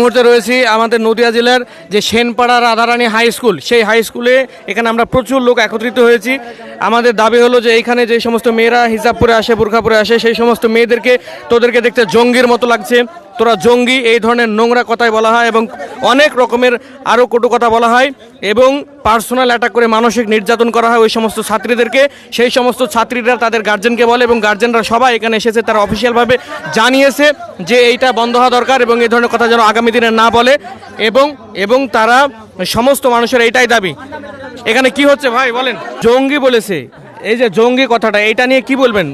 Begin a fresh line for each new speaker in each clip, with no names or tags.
মুহূর্তে রয়েছি আমাদের নদিয়া জেলার যে সেনপাড়া রাধারানী হাই স্কুল, সেই হাই স্কুলে এখানে আমরা প্রচুর লোক একত্রিত হয়েছি। আমাদের দাবি হলো যে এখানে যে সমস্ত মেয়েরা হিজাব পরে আসে, বোরখা পরে আসে, সেই সমস্ত মেয়েদেরকে, তোদেরকে দেখতে জঙ্গির মতো লাগছে। তোরা জঙ্গি, এই ধরনের নোংরা কথাই বলা হয় এবং অনেক রকমের আরও কটু কথা বলা হয় এবং পার্সোনাল অ্যাটাক করে মানসিক নির্যাতন করা হয় ওই সমস্ত ছাত্রীদেরকে। সেই সমস্ত ছাত্রীরা তাদের গার্জেনকে বলে এবং গার্জেনরা সবাই এখানে এসেছে, তারা অফিসিয়ালভাবে জানিয়েছে যে এইটা বন্ধ হওয়া দরকার এবং এই ধরনের কথা যেন আগামী দিনে না বলে এবং এবং তারা সমস্ত মানুষের এইটাই দাবি। এখানে কি হচ্ছে ভাই বলেন? জঙ্গি বলেছে, এই যে জঙ্গি কথাটা এটা নিয়ে কি বলবেন?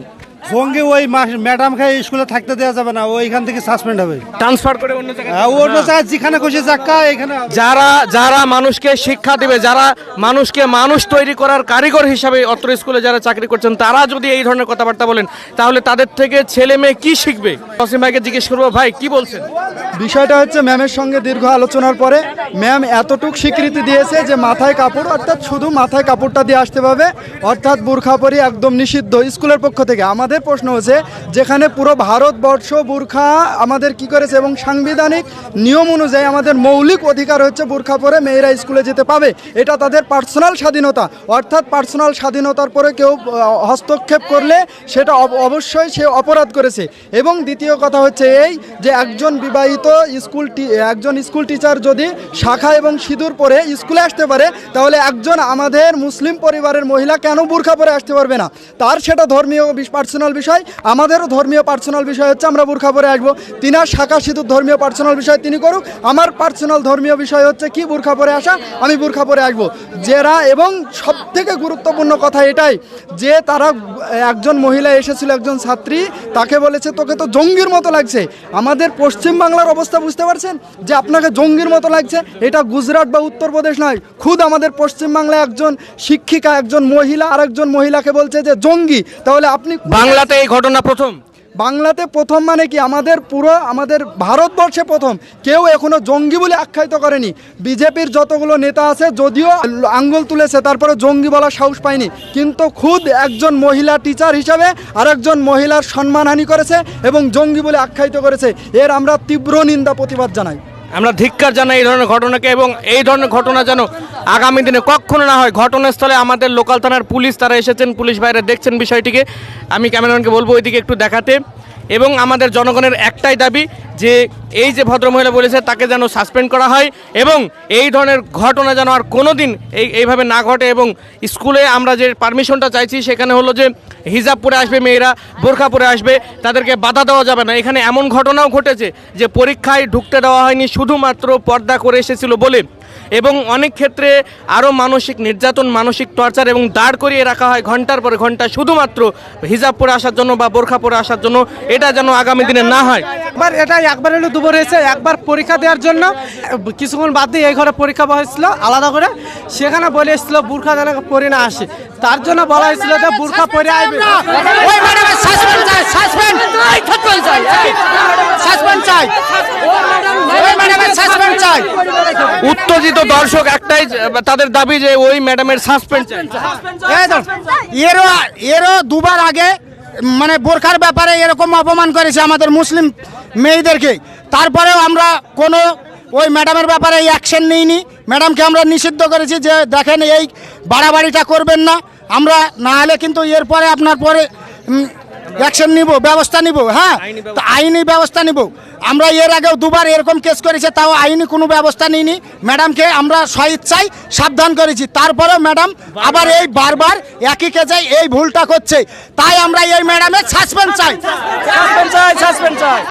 সঙ্গে ওই ম্যাডামকে স্কুলে থাকতে দেওয়া যাবে না ওইখান থেকে সাসপেন্ড হবে।
ট্রান্সফার করে অন্য জায়গায়
অন্য জায়গায় যেখানে খুশি যাক্কা এখানে
যারা যারা মানুষকে শিক্ষা দিবে যারা মানুষকে মানুষ তৈরি করার কারিগর হিসাবে অত্র স্কুলে যারা চাকরি করছেন তারা যদি এই ধরনের কথাবার্তা বলেন তাহলে তাদের থেকে ছেলে মেয়ে কি শিখবে? অসীম ভাইকে জিজ্ঞেস করব ভাই কি বলছেন?
বিষয়টা হচ্ছে ম্যামের সঙ্গে দীর্ঘ আলোচনার পরে ম্যাম এতটুক স্বীকৃতি দিয়েছে যে মাথায় কাপড় অর্থাৎ শুধু মাথায় কাপড়টা দিয়ে আসতে পারবে অর্থাৎ বোরখা পরি একদম নিষিদ্ধ স্কুলের পক্ষ থেকে। আমাদের প্রশ্ন হচ্ছে যেখানে পুরো ভারতবর্ষ বোরখা আমাদের কি করেছে এবং সাংবিধানিক নিয়ম অনুযায়ী আমাদের মৌলিক অধিকার হচ্ছে বোরখা পরে মেয়েরা স্কুলে যেতে পাবে। এটা তাদের পার্সোনাল স্বাধীনতা। অর্থাৎ পার্সোনাল স্বাধীনতার পরে কেউ হস্তক্ষেপ করলে সেটা অব- অবশ্যই সে অপরাধ করেছে। এবং দ্বিতীয় কথা হচ্ছে এই যে একজন বিবাহিত স্কুল একজন স্কুল টিচার যদি শাখা এবং সিঁদুর পরে স্কুলে আসতে পারে, তাহলে একজন আমাদের মুসলিম পরিবারের মহিলা কেন বুরখা পরে আসতে পারবে না? তার সেটা ধর্মীয় পার্সোনাল বিষয়, আমাদেরও ধর্মীয় পার্সোনাল বিষয় হচ্ছে আমরা বুরখা পরে আসব। তিনার শাখা সিঁদুর ধর্মীয় পার্সোনাল বিষয় তিনি করুক, আমার পার্সোনাল ধর্মীয় বিষয় হচ্ছে কি বুরখা পরে আসা, আমি বুরখা পরে আসব। যারা এবং সব থেকে গুরুত্বপূর্ণ কথা এটাই যে তারা, একজন মহিলা এসেছিল, একজন ছাত্রী, তাকে বলেছে, তোকে তো জঙ্গির মতো লাগছে। আমাদের পশ্চিম বাংলার অবস্থা বুঝতে পারছেন? যে আপনাকে জঙ্গির মতো লাগছে, এটা গুজরাট বা উত্তরপ্রদেশ নয়। খুদ আমাদের পশ্চিম বাংলায় একজন শিক্ষিকা, একজন মহিলা আর একজন মহিলাকে বলছে যে, জঙ্গি। তাহলে আপনি
বাংলাতে এই ঘটনা প্রথম?
বাংলাতে প্রথম মানে কি? আমাদের পুরো আমাদের ভারতবর্ষে প্রথম। কেউ এখনও জঙ্গি বলে আখ্যায়িত করেনি। বিজেপির যতগুলো নেতা আছে যদিও আঙ্গুল তুলেছে তারপরে জঙ্গি বলার সাহস পায়নি। কিন্তু খুদ একজন মহিলা টিচার হিসাবে আরেকজন মহিলার সম্মানহানি করেছে এবং জঙ্গি বলে আখ্যায়িত করেছে। এর আমরা তীব্র নিন্দা প্রতিবাদ জানাই।
আমরা ধিক্কার জানাই এই ধরনের ঘটনাকে এবং এই ধরনের ঘটনা যেন আগামী দিনে কখনো না হয় ঘটনাস্থলে আমাদের লোকাল থানার পুলিশ তারা এসেছেন, পুলিশ ভাইরা দেখছেন বিষয়টিকে। আমি ক্যামেরাম্যানকে বলব ওইদিকে একটু দেখাতে। এবং আমাদের জনগণের একটাই দাবি যে এই যে ভদ্রমহিলা বলেছে, তাকে যেন সাসপেন্ড করা হয় এবং এই ধরনের ঘটনা যেন আর কোনো দিন এই, এইভাবে না ঘটে এবং স্কুলে আমরা যে পারমিশনটা চাইছি, সেখানে হলো যে হিজাব পরে আসবে মেয়েরা বোরখা পরে আসবে, তাদেরকে বাধা দেওয়া যাবে না। এখানে এমন ঘটনাও ঘটেছে যে পরীক্ষায় ঢুকতে দেওয়া হয়নি, শুধুমাত্র পর্দা করে এসেছিল বলে এবং অনেক ক্ষেত্রে আরও মানসিক নির্যাতন মানসিক টর্চার এবং দাঁড় করিয়ে রাখা হয় ঘণ্টার পর ঘণ্টা শুধুমাত্র হিজাব পরে আসার জন্য বা বোরখা পরে আসার জন্য। এটা যেন আগামী দিনে না হয়।
একবার এটা একবার হলো দুবার হয়েছে একবার পরীক্ষা দেওয়ার জন্য কিছুক্ষণ বাদ দিয়ে এই ঘরে পরীক্ষা হয়েছিল আলাদা করে। সেখানে বলে এসেছিল বুর্খা যেন পরে না আসে। তার জন্য বলা হয়েছিল যে বুর্খা পরে আসবে
সাসপেন্ড চাই সাসপেন্ড চাই।
উত্তেজিত দর্শক একটাই তাদের দাবি যে ওই ম্যাডামের সাসপেন্ড
এরও এরও দুবার আগে মানে বোরখার ব্যাপারে এরকম অপমান করেছে আমাদের মুসলিম মেয়েদেরকে। তারপরেও আমরা কোনো ওই ম্যাডামের ব্যাপারে অ্যাকশন নিইনি। ম্যাডামকে আমরা নিষিদ্ধ করেছি যে দেখেন এই বাড়াবাড়িটা করবেন না। আমরা না হলে কিন্তু এরপরে আপনার পরে অ্যাকশন নিব ব্যবস্থা নিব হ্যাঁ? তো আইনি ব্যবস্থা নিব। আমরা এর আগেও দুবার এরকম কেস করেছে তাও আইনি কোনো ব্যবস্থা নিইনি। ম্যাডামকে আমরা স্বইচ্ছায় সাবধান করেছি। তারপরেও ম্যাডাম আবার এই বারবার একই কেজায় এই ভুলটা করছে। তাই আমরা এই ম্যাডামের সাসপেন্ড চাই।
সাসপেন্ড চাই সাসপেন্ড চাই।